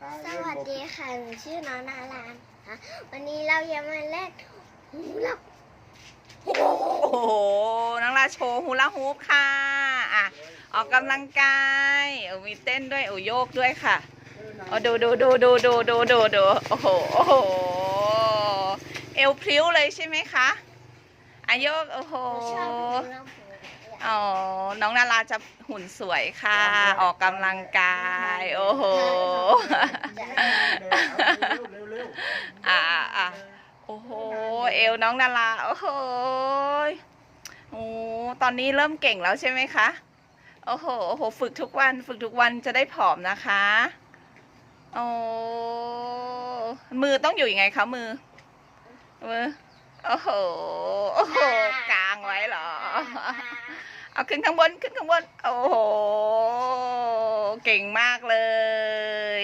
สวัสดีค่ะหนูชื่อน้องนารานค่ะวันนี้เราจะมาเล่นหูลับโอ้โหน้องลาโชว์ฮูลาฮูปค่ะอะ ออกกำลังกายเออมีเต้นด้วยโอ้โยกด้วยค่ะโอ้ดูดูดูดูดูดูดูดูโอ้โหโอ้โหเอวพริ้วเลยใช่ไหมคะอาโยกโอ้โหหนูชอบหูลับหู อ๋อ น้องนาราจะหุ่นสวยค่ะ ออกกำลังกาย โอ้โหเร็วเร็วอ่าอะโอ้โห เอวน้องนาราโอ้โหโอ้ตอนนี้เริ่มเก่งแล้วใช่ไหมคะ โอ้โห โอ้โห ฝึกทุกวัน ฝึกทุกวันจะได้ผอมนะคะ โอ้ มือต้องอยู่ยังไงคะมือ มือ โอ้โห โอ้โห เอาขึ้นข้างบนขึ้นข้างบน โอ้โห เก่งมากเลย